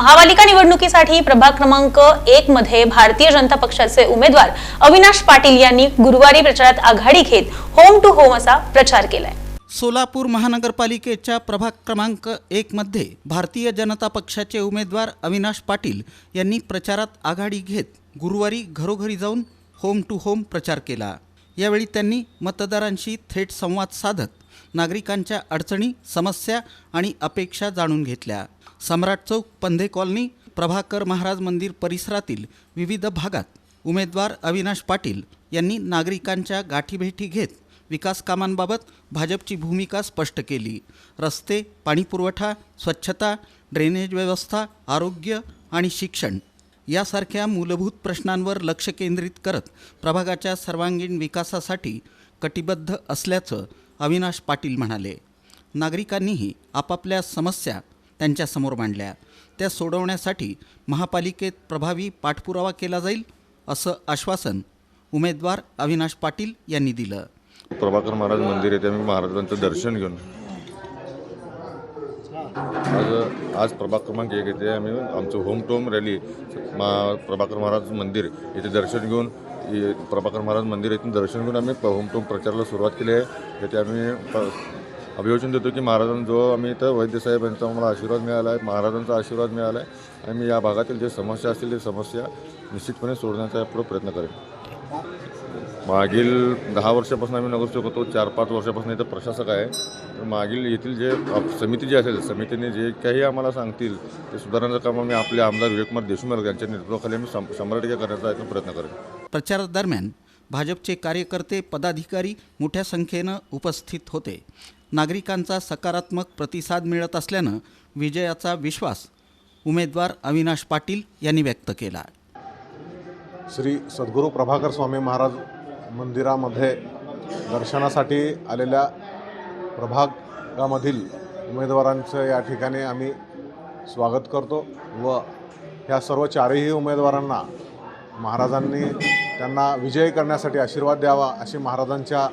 महापालिका निवडणुकीसाठी प्रभाग क्रमांक एक मध्ये भारतीय जनता पक्षाचे उमेदवार अविनाश पाटील यांनी गुरुवारी प्रचारात आघाडी घेत होम टू होम असा प्रचार केलाय. सोलापूर महानगरपालिकेच्या प्रभाग क्रमांक एकमध्ये भारतीय जनता पक्षाचे उमेदवार अविनाश पाटील यांनी प्रचारात आघाडी घेत गुरुवारी घरोघरी जाऊन होम टू होम प्रचार केला. यावेळी त्यांनी मतदारांशी थेट संवाद साधत नागरिकांच्या अडचणी समस्या आणि अपेक्षा जाणून घेतल्या. सम्राट चौक पंधे कॉलनी प्रभाकर महाराज मंदिर परिसरातील विविध भागात उमेदवार अविनाश पाटील यांनी नागरिकांच्या गाठीभेटी घेत विकास कामांबाबत भाजपची भूमिका स्पष्ट केली. रस्ते पाणीपुरवठा स्वच्छता ड्रेनेज व्यवस्था आरोग्य आणि शिक्षण यासारख्या मूलभूत प्रश्नांवर लक्ष केंद्रित करत प्रभागाच्या सर्वांगीण विकासासाठी कटिबद्ध असल्याचं अविनाश पाटील म्हणाले. नागरिकांनीही आपापल्या समस्या त्यांच्यासमोर मांडल्या. त्या सोडवण्यासाठी महापालिकेत प्रभावी पाठपुरावा केला जाईल असं आश्वासन उमेदवार अविनाश पाटील यांनी दिलं. प्रभाकर महाराज मंदिर येथे आम्ही महाराजांचं दर्शन घेऊन आज आज प्रभाग क्रमांक एक येथे आम्ही आमचं होम टोम रॅली मा प्रभाकर महाराज मंदिर येथे दर्शन घेऊन प्रभाकर महाराज मंदिर येथून दर्शन घेऊन आम्ही होम टू प्रचाराला सुरुवात केली आहे. येथे आम्ही प- अभिवचन देतो की महाराजांजवळ जो आम्ही इथं वैद्यसाहेब यांचा आम्हाला आशीर्वाद मिळाला आहे महाराजांचा आशीर्वाद मिळाला आहे आणि मी या भागातील जे समस्या असतील ते समस्या निश्चितपणे सोडण्याचा पुढे प्रयत्न करेन. मागील दहा वर्षापासून आम्ही नगरसेवक होतो चार पाच वर्षापासून इथं प्रशासक आहे. तर मागील येथील जे समिती जी असेल समितीने जे काही आम्हाला सांगतील ते सुधारण्याचं काम आम्ही आपले आमदार विवेककुमार देशमुख यांच्या नेतृत्वाखाली आम्ही शंभर टक्के करण्याचा प्रयत्न करेन. प्रचारादरम्यान भाजपचे कार्यकर्ते पदाधिकारी मोठ्या संख्येनं उपस्थित होते. नागरिकांचा सकारात्मक प्रतिसाद मिळत असल्यानं विजयाचा विश्वास उमेदवार अविनाश पाटील यांनी व्यक्त केला. श्री सद्गुरू प्रभाकर स्वामी महाराज मंदिरामध्ये दर्शनासाठी आलेल्या प्रभागामधील उमेदवारांचं या ठिकाणी आम्ही स्वागत करतो व ह्या सर्व चारही उमेदवारांना महाराजांनी त्यांना विजयी करण्यासाठी आशीर्वाद द्यावा अशी महाराजांच्या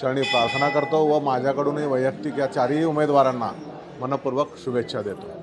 चरणी प्रार्थना करतो व माझ्याकडूनही वैयक्तिक या चारही उमेदवारांना मनपूर्वक शुभेच्छा देतो.